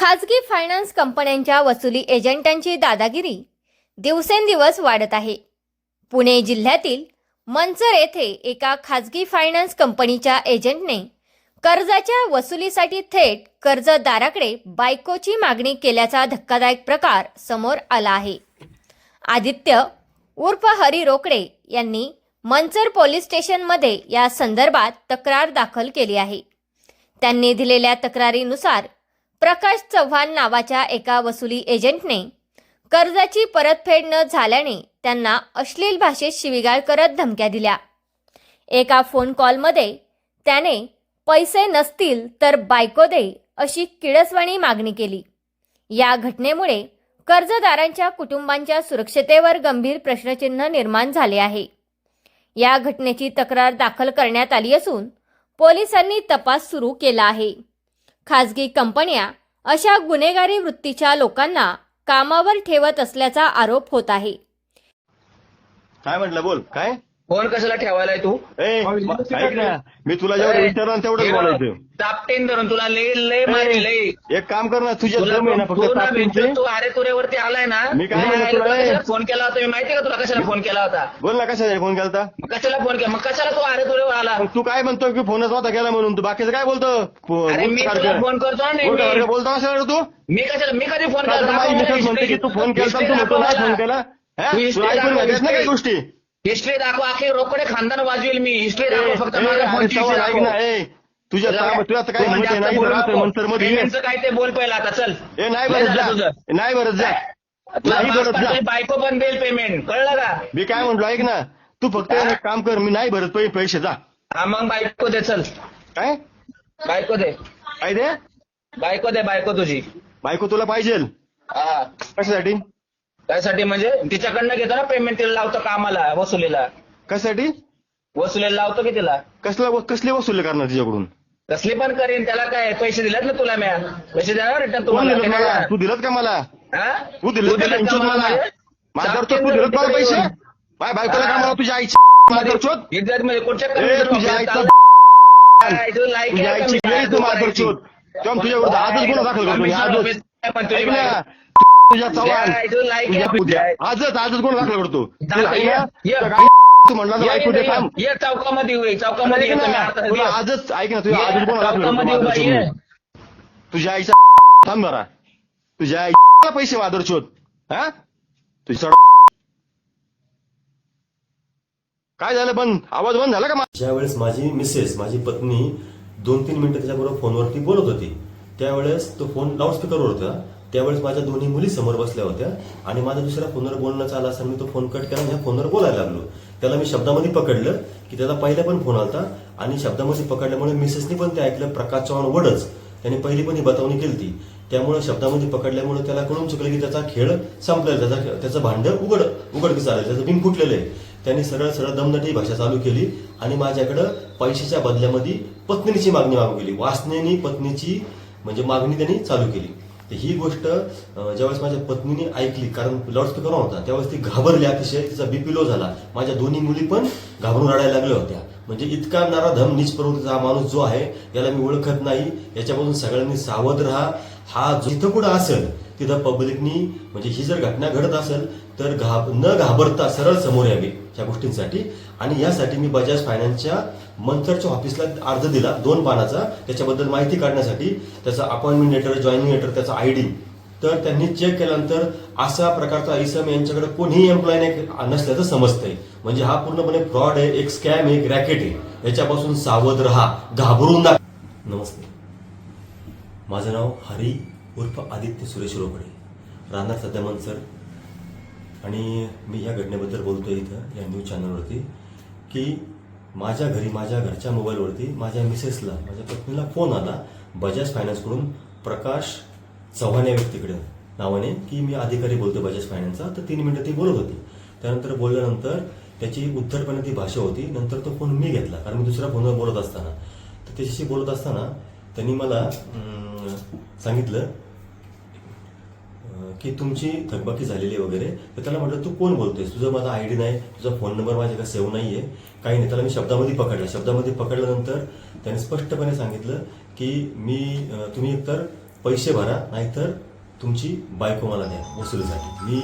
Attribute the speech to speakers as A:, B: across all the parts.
A: खाजगी फायनान्स कंपन्यांच्या वसुली एजंटांची दादागिरी दिवसेंदिवस वाढत आहे. पुणे जिल्ह्यातील मंचर येथे एका खाजगी फायनान्स कंपनीच्या एजंटने कर्जाच्या वसुलीसाठी थेट कर्जदाराकडे बायकोची मागणी केल्याचा धक्कादायक प्रकार समोर आला आहे. आदित्य उर्फ हरी रोकडे यांनी मंचर पोलीस स्टेशनमध्ये या संदर्भात तक्रार दाखल केली आहे. त्यांनी दिलेल्या तक्रारीनुसार प्रकाश चव्हाण नावाच्या एका वसुली एजंटने कर्जाची परतफेड न झाल्याने त्यांना अश्लील भाषेत शिवीगाळ करत धमक्या दिल्या. एका फोन कॉलमध्ये त्याने पैसे नसतील तर बायको दे अशी किळसवाणी मागणी केली. या घटनेमुळे कर्जदारांच्या कुटुंबांच्या सुरक्षतेवर गंभीर प्रश्नचिन्ह निर्माण झाले आहे. या घटनेची तक्रार दाखल करण्यात आली असून पोलिसांनी तपास सुरू केला आहे. खाजगी कंपन्या अशा गुन्हेगारी वृत्तीच्या लोकांना कामावर ठेवत असल्याचा आरोप होत आहे.
B: काय म्हटलं बोल? काय?
C: फोन कशाला ठेवायलाय तू?
B: ए म- ऐक ना. मी तुला जेवढं विचारलं तेवढंच बोलायचं.
C: तापटेन धरून तुला लय लय मारी लय.
B: एक काम कर ना तुझ्या
C: तुला
B: दम आहे ना फक्त
C: तू ना अरे तुरेवरती आलाय ना?
B: मी काय म्हणलं
C: तुला? कशाला फोन केला होता? मी माहितीये का तुला कशाला फोन केला होता?
B: बोल ना कशासाठी फोन केलता?
C: मग कशाला फोन केला? मग कशाला तू अरे तुरेवर आला?
B: मग तू काय म्हणतो की फोनच नव्हता केला म्हणून? तू बाकीचं काय बोलतो?
C: अरे मी तुला. फोन करतो ना
B: बोलतो
C: नेहमी.
B: सर तू?
C: मी कशाला मी कधी फोन
B: मिसेस म्हणते की तू फोन केला तू म्हणतो नाही फोन केला. हा?
C: तू
B: ऐकून
C: दाखव,
B: ना काही. गोष्टी?
C: हिस्ट्री दाखवा अख्खे रोकडे खानदान वाजवेल मी. हिस्ट्री दाखव फक्त
B: तुझ्या
C: तुला
B: काय
C: तू बोलू काय ते बोल पहिला आता चल.
B: ए नाही
C: झालं
B: जा.
C: बायको पण देईल पेमेंट कळलं का?
B: मी काय म्हणलो ऐक ना. तू फक्त? एक काम कर मी नाही भरत पैसे जा.
C: हा मग बायको दे चल.
B: काय?
C: बायको दे.
B: काय दे?
C: बायको दे बायको तुझी.
B: बायको तुला पाहिजे
C: हा.
B: कशासाठी?
C: त्यासाठी म्हणजे तिच्याकडनं घेतो ना पेमेंट तिला लावतो कामाला वसुलीला.
B: कशासाठी?
C: वसुलीला लावतो की तिला.
B: कसला कसली वसूल करणार तिच्याकडून?
C: कसली पण करीन त्याला काय पैसे दिलेत ना तुला म्या? पैसे देणार रिटर्न तुम्हाला
B: दिलं
C: ते
B: मला? तू दिलत का मला?
C: हा?
B: तू दिलत का
C: मला? म्हणजे?
B: माझ्यावर तू दिलत मला पैसे. बाय बायकोला का. मला तुझ्या आईची माधरचोत
C: इज्जत म्हणजे कुठच्या
B: ए,
C: कमिटीत
B: तुझ्या आईचा
C: चाललंय? काय, तुला लायकी
B: तुझ्या
C: आहे का
B: आईची
C: मी?
B: वेळी
C: काय
B: तू
C: तू
B: माधरचोत
C: करायची?
B: तेव्हा तुझ्या विरुद्ध आजच गुन्हा दाखल करतो मी आजच. ऐक ना. तुझ्या चव्हाण तुझ्या? उद्या आजच आजच गुन्हा दाखल करतो. तुझ्या तू म्हणला ना
C: ये,
B: ऐकू दे
C: ये,
B: थांब.
C: ये चौकामध्ये.
B: आजच ऐक ना तुझ्या आजच गुन्हा दाखल. तुझ्या आईचा थांब जरा. तुझ्या आईला पैसे माधरचोत हा? तुझी सड काय झालं बंद? आवाज बंद झाला का मा-
D: ज्यावेळेस माझी मिसेस माझी पत्नी दोन तीन मिनिटं त्याच्याबरोबर फोनवरती बोलत होती त्यावेळेस तो फोन लाऊडस्पीकरवर होता. त्यावेळेस माझ्या दोन्ही मुली समोर बसल्या होत्या आणि माझा दुसऱ्या फोनवर बोलणं चाललं असताना मी तो फोन कट केला आणि ह्या फोनवर बोलायला लागलो. त्याला मी शब्दामध्ये पकडलं की त्याला पहिला पण फोन आलता आणि शब्दामध्ये पकडल्यामुळे मिसेसनी पण ते ऐकलं प्रकाश चव्हाण वडच. त्याने पहिली पण ही बतावणी केली त्यामुळे शब्दामध्ये पकडल्यामुळे त्याला कळून चुकलं की त्याचा खेळ संपलेला त्याचा त्याचं भांड उघड उघडकीस आलं त्याचं बिन फुटलेलं आहे. त्यांनी सरळ सरळ दमदटी भाषा चालू केली आणि माझ्याकडं पैशाच्या बदल्यामध्ये पत्नीची मागणी मागू केली वासनेनी पत्नीची म्हणजे मागणी त्यांनी चालू केली. तर ही गोष्ट ज्यावेळेस माझ्या पत्नीने ऐकली कारण लाऊडस्पीकर होता त्यावेळेस ती घाबरली अतिशय तिचा बीपी लो झाला. माझ्या दोन्ही मुली पण घाबरून रडायला लागल्या होत्या. म्हणजे इतका नाराधम नीच प्रवृत्तीचा हा माणूस जो आहे याला मी ओळखत नाही. याच्यापासून सगळ्यांनी सावध राहा. हा जिथं कुठं असेल तिथं पब्लिकनी म्हणजे ही जर घटना घडत असेल तर घाब न घाबरता सरळ समोर यावे ह्या गोष्टींसाठी. आणि यासाठी मी बजाज फायनान्सच्या मंथरच्या ऑफिसला अर्ज दिला दोन पानाचा त्याच्याबद्दल माहिती काढण्यासाठी. त्याचा अपॉइंटमेंट लेटर जॉईनिंग लेटर त्याचा आय डी तर त्यांनी चेक केल्यानंतर असा प्रकारचा इसम यांच्याकडे कोणीही एम्प्लॉय नाही नसल्याचं समजतंय. म्हणजे हा पूर्णपणे फ्रॉड आहे एक स्कॅम आहे एक रॅकेट आहे. याच्यापासून सावध राहा घाबरून दाख नमस्ते. माझं नाव हरी उर्फ आदित्य सुरेश रोकडे राहणार सध्या मनसर आणि मी या घटनेबद्दल बोलतोय इथं या न्यूज चॅनलवरती की माझ्या घरी माझ्या घरच्या मोबाईलवरती माझ्या मिसेसला माझ्या पत्नीला फोन आला. बजाज फायनान्सकडून प्रकाश चव्हाण या व्यक्तीकडे. नावाने की मी अधिकारी बोलतो बजाज फायनान्सचा तर तीन मिनिटं ती बोलत होती. त्यानंतर बोलल्यानंतर त्याची उत्तरपणे ती भाषा होती. नंतर तो फोन मी घेतला कारण मी दुसऱ्या फोनवर बोलत असताना. तर त्याच्याशी बोलत असताना त्यांनी मला सांगितलं की तुमची थकबाकी झालेली आहे वगैरे तर त्याला म्हटलं तू कोण बोलतोयस? तुझा माझा आय डी नाही तुझा फोन नंबर माझ्याकडे सेव्ह आहे काही नाही त्याला मी शब्दामध्ये पकडला. शब्दामध्ये पकडल्यानंतर त्याने स्पष्टपणे सांगितलं की मी तुम्ही एकतर पैसे भरा नाहीतर तुमची बायको मला द्या वसुलीसाठी. मी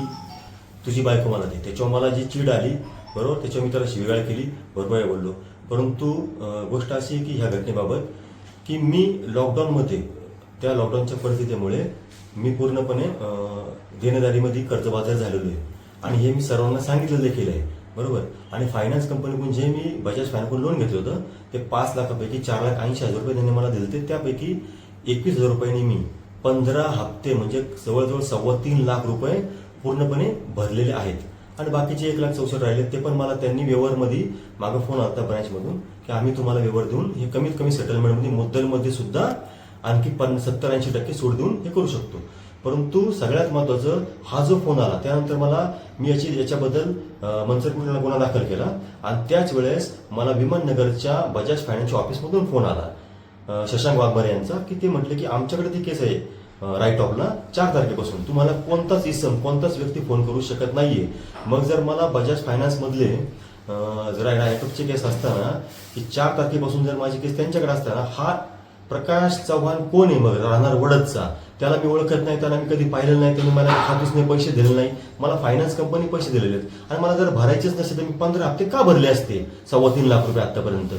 D: तुझी बायको मला दे त्याच्यावर मला जी चीड आली बरोबर? त्याच्यावर मी त्याला शिवीगाळ केली बरोबर बोललो. परंतु गोष्ट अशी आहे की ह्या घटनेबाबत की मी लॉकडाऊनमध्ये त्या लॉकडाऊनच्या परिस्थितीमुळे मी पूर्णपणे देणदारीमध्ये देणेदारीमध्ये कर्जबाजार झालेलो आहे. आणि हे मी सर्वांना सांगितलं देखील आहे. बरोबर? आणि फायनान्स कंपनीकडून जे मी बजाज फायनान्सकडून लोन घेतलं होतं ते पाच लाखापैकी चार लाख ऐंशी हजार रुपये त्यांनी मला दिले होते. त्यापैकी एकवीस हजार रुपयांनी मी पंधरा हप्ते म्हणजे जवळजवळ सव्वा तीन लाख रुपये पूर्णपणे भरलेले आहेत. आणि बाकीचे एक लाख चौसष्ट राहिले ते पण मला त्यांनी व्यवहारमध्ये मागं फोन आला ब्रँचमधून की आम्ही तुम्हाला व्यवहार देऊन हे कमीत कमी सेटलमेंटमध्ये मुद्दलमध्ये सुद्धा आणखी पन सत्तर ऐंशी टक्के सूट देऊन हे करू शकतो. परंतु सगळ्यात महत्वाचं हा जो फोन आला त्यानंतर मला मी याची याच्याबद्दल मनसर कुठला गुन्हा दाखल केला. आणि त्याच वेळेस मला विमाननगरच्या बजाज फायनान्सच्या ऑफिसमधून फोन आला. शशांक वाघमारे यांचा की ते म्हटले की आमच्याकडे ती केस आहे राईट ऑफला चार तारखेपासून. तुम्हाला कोणताच इसम कोणताच व्यक्ती फोन करू शकत नाहीये. मग जर मला बजाज फायनान्समधले जरा जर केस असताना की चार तारखेपासून जर माझी केस त्यांच्याकडे असताना हा प्रकाश चव्हाण कोण आहे मग? राहणार वडदचा. त्याला मी ओळखत नाही त्याला मी कधी पाहिलेलं नाही त्यांनी मला हातूसने पैसे दिले नाही. मला फायनान्स कंपनी पैसे दिलेले आहेत. आणि मला जर भरायचेच नसेल तर मी पंधरा हप्ते का भरले असते? सव्वा तीन लाख रुपये आतापर्यंत.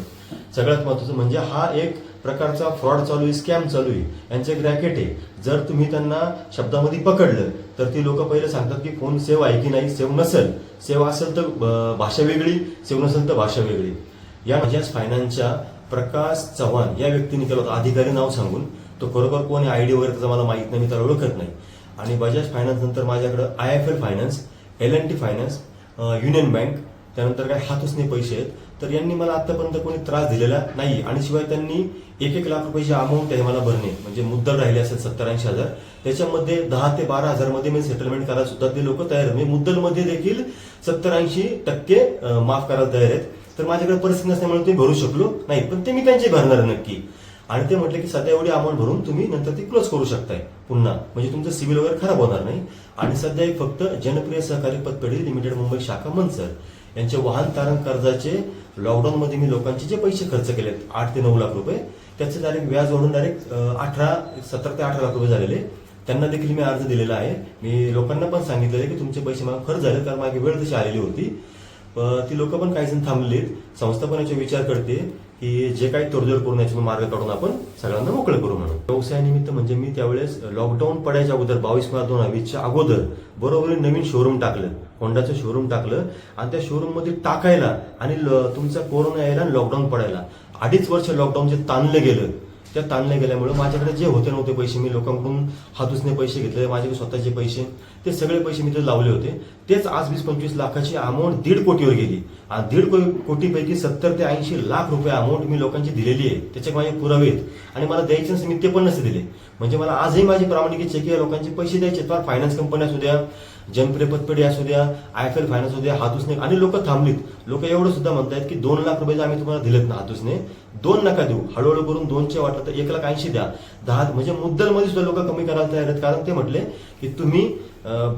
D: सगळ्यात महत्वाचं म्हणजे हा एक प्रकारचा फ्रॉड चालू आहे स्कॅम चालू आहे. यांचं एक रॅकेट आहे. जर तुम्ही त्यांना शब्दामध्ये पकडलं तर ती लोक पहिले सांगतात की फोन सेव आहे की नाही? सेव नसेल. सेव असेल तर भाषा वेगळी सेव नसेल तर भाषा वेगळी. या बजाज फायनान्सच्या प्रकाश चव्हाण या व्यक्तीने केलं होतं. अधिकारी नाव सांगून. तो खरोखर कोण आहे? आयडी वगैरे त्याचा मला माहीत नाही. मी त्याला ओळखत नाही. आणि बजाज फायनान्स नंतर माझ्याकडे I F L finance L N T finance union bank त्यानंतर काय हातूसने पैसे आहेत. तर यांनी मला आतापर्यंत कोणी त्रास दिलेला नाही. आणि शिवाय त्यांनी एक एक लाख रुपयाची अमाऊंट आहे मला भरणे. म्हणजे मुद्दल राहिले असेल सत्तर ऐंशी हजार. त्याच्यामध्ये दहा ते बारा हजारमध्ये मी सेटलमेंट करायला सुद्धा ते लोक तयार आहेत. म्हणजे मुद्दलमध्ये देखील सत्तर ऐंशी टक्के माफ करायला तयार आहेत. तर माझ्याकडे परिस्थिती नसल्यामुळे ते भरू शकलो नाही पण ते मी त्यांचे भरणार नक्की. आणि ते म्हटले की सध्या एवढी अमाऊंट भरून तुम्ही नंतर ते क्लोज करू शकताय पुन्हा. म्हणजे तुमचं सिव्हिल वगैरे खराब होणार नाही. आणि सध्या एक फक्त जनप्रिय सहकारी पतपेढी लिमिटेड मुंबई शाखा मनसर. यांचे वाहन तारण कर्जाचे लॉकडाऊन मध्ये मी लोकांचे जे पैसे खर्च केलेत आठ ते नऊ लाख रुपये त्याचे डायरेक्ट व्याज वाढून डायरेक्ट अठरा सतरा ते अठरा लाख रुपये झालेले. त्यांना देखील मी अर्ज दिलेला आहे. मी लोकांना पण सांगितलेलं आहे की तुमचे पैसे मला खर्च झाले कारण माझी वेळ तशी आलेली होती. ती लोक पण काही जण थांबलेत. संस्था पण याचा विचार करते की जे काही तोडजोड करून याचे मार्ग काढून आपण सगळ्यांना मोकळं करू म्हणून. व्यवसायानिमित्त म्हणजे मी त्यावेळेस लॉकडाऊन पडायच्या अगोदर बावीस मार्च दोन हजार वीसच्या अगोदर बरोबर नवीन शोरूम टाकलं. होंडाचं शोरूम टाकलं. आणि त्या शोरूममध्ये टाकायला आणि ल- तुमचा कोरोना यायला आणि लॉकडाऊन पडायला. अडीच वर्ष लॉकडाऊन जे ताणलं गेलं. त्या ताणल्या गेल्यामुळे माझ्याकडे जे होते नव्हते पैसे मी लोकांकडून हातूसने पैसे घेतले माझे स्वतःचे पैसे ते सगळे पैसे मी ते लावले होते. तेच आज वीस पंचवीस लाखाची अमाऊंट दीड कोटीवर गेली. आणि दीड को- कोटीपैकी सत्तर ते ऐंशी लाख रुपये अमाऊंट मी लोकांची दिलेली आहे. त्याचे माझे पुरावे आहेत. आणि मला द्यायचे मी ते पण नसे दिले. म्हणजे मला आजही माझी प्रामाणिक चेक या लोकांचे पैसे द्यायचे. फार फायनान्स कंपनी असू द्या जनप्रिय पतपेढी असू द्या आय एफ एल फायनान्स असू द्या हातूसने. आणि लोक थांबलीत. लोक एवढं सुद्धा म्हणतायत की दोन लाख रुपये आम्ही तुम्हाला दिलेत ना हातूसने दोन नका देऊ. हळूहळू करून दोनचे वाटलं तर एक लाख ऐंशी द्या. दहा म्हणजे मुद्दलमध्ये सुद्धा लोक कमी करायला तयार आहेत. कारण ते म्हटले की तुम्ही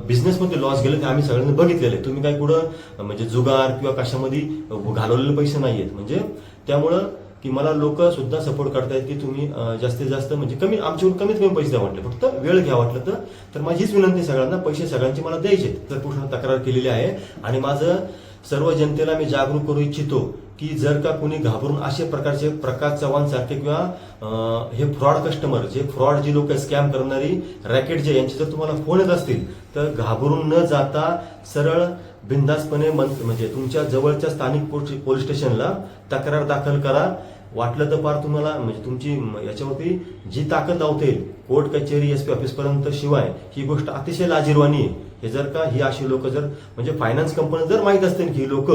D: बिझनेसमध्ये लॉस गेले ते आम्ही सगळ्यांनी बघितलेले तुम्ही काय कुठं म्हणजे जुगार किंवा कशामध्ये घालवलेले पैसे नाहीयेत. म्हणजे त्यामुळं की मला लोक सुद्धा सपोर्ट करतायत की तुम्ही जास्तीत जास्त म्हणजे कमी आमच्याकडून कमीत कमी पैसे द्या वाटले फक्त वेळ घ्या वाटलं तर. तर माझीच विनंती सगळ्यांना पैसे सगळ्यांचे मला द्यायचे तर पूर्ण तक्रार केलेली आहे. आणि माझं सर्व जनतेला मी जागरूक करू इच्छितो की जर का कोणी घाबरून असे प्रकारचे प्रकाश चव्हाण सारखे किंवा हे फ्रॉड कस्टमर जे फ्रॉड जी लोक स्कॅम करणारी रॅकेट जे यांचे जर तुम्हाला फोन येत असतील तर घाबरून न जाता सरळ बिंदासपणे म्हणजे तुमच्या जवळच्या स्थानिक पोलीस स्टेशनला तक्रार दाखल करा. वाटलं तर फार तुम्हाला म्हणजे तुमची याच्यावरती जी ताकद लावते कोर्ट कचेरी एस पी ऑफिस पर्यंत शिवाय ही गोष्ट अतिशय लाजीरवाणी आहे. हे जर का ही अशी लोक जर म्हणजे फायनान्स कंपनी जर माहीत असते की ही लोक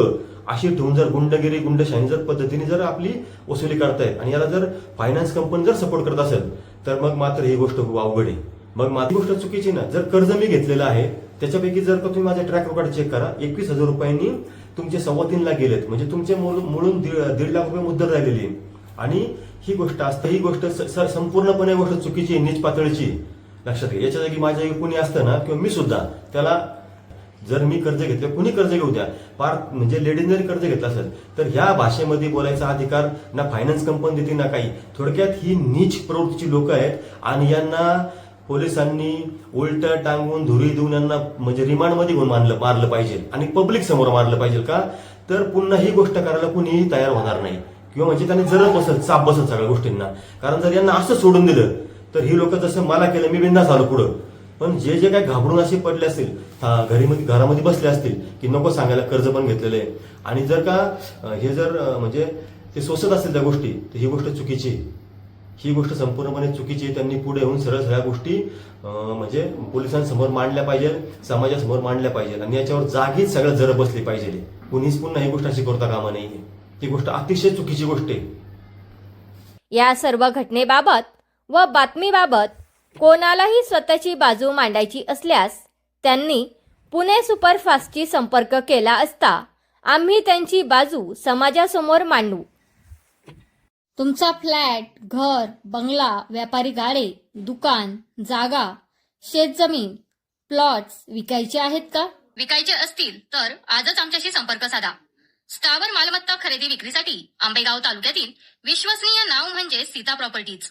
D: अशी ठेवून जर गुंडगिरी गुंडशाही जर पद्धतीने जर आपली वसुली करतायत आणि याला जर फायनान्स कंपनी जर सपोर्ट करत असेल तर मग मात्र ही गोष्ट खूप अवघड आहे. मग माझी गोष्ट चुकीची ना जर कर्ज मी घेतलेलं आहे त्याच्यापैकी जर का तुम्ही माझ्या ट्रॅक रेकॉर्ड चेक करा एकवीस हजार रुपयांनी तुमचे सव्वा तीन लाख गेलेत. म्हणजे तुमचे मूळ- मिळून दीड दीड लाख रुपये मुद्दल राहिलेली आणि ही गोष्ट असते ही गोष्ट स- संपूर्णपणे गोष्ट चुकीची आहे, नीच पातळीची आहे. लक्षात घ्या. याच्या जागी माझ्या जागी कुणी असतं ना किंवा मी सुद्धा त्याला जर मी कर्ज घेतलं कुणी कर्ज घेऊ द्या पार म्हणजे लेडीज जरी कर्ज घेतलं असेल तर ह्या भाषेमध्ये बोलायचा अधिकार ना फायनान्स कंपनी देते ना काही. थोडक्यात ही नीच प्रवृत्तीची लोक आहेत आणि यांना पोलिसांनी उलट टांगून धुरी देऊन यांना म्हणजे रिमांडमध्ये घेऊन मानलं मारलं पाहिजे आणि पब्लिक समोर मारलं पाहिजे का? तर पुन्हा ही गोष्ट करायला कुणीही तयार होणार नाही. किंवा म्हणजे त्यांनी जरच बसत चाप बसत सगळ्या गोष्टींना. कारण जर यांना असं सोडून दिलं तर ही लोक जसं मला केलं मी बिंदास आलो पुढं. पण जे जे काही घाबरून असे पडले असतील घरी घरामध्ये बसले असतील की नको सांगायला कर्ज पण घेतलेलं आहे. आणि जर का हे जर म्हणजे ते सोसत असतील त्या गोष्टी तर ही गोष्ट चुकीची ही गोष्ट संपूर्णपणे चुकीची त्यांनी पुढे येऊन सरळ सगळ्या गोष्टी म्हणजे पोलिसांसमोर मांडल्या पाहिजे समाजासमोर मांडल्या पाहिजे. आणि याच्यावर जागीच सगळं जर बसली पाहिजे. कुणीच पुन्हा ही गोष्ट अशी करता कामा नाही ही गोष्ट अतिशय चुकीची गोष्ट आहे.
A: या सर्व घटनेबाबत व बातमीबाबत कोणालाही स्वतःची बाजू मांडायची असल्यास त्यांनी पुणे सुपरफास्टची संपर्क केला असता आम्ही त्यांची बाजू समाजासमोर मांडू. तुमचा फ्लॅट घर बंगला व्यापारी गाडे दुकान जागा शेतजमीन प्लॉट्स विकायचे आहेत का?
E: विकायचे असतील तर आजच आमच्याशी संपर्क साधा. स्थावर मालमत्ता खरेदी विक्रीसाठी आंबेगाव तालुक्यातील विश्वसनीय नाव म्हणजे सीता प्रॉपर्टीज.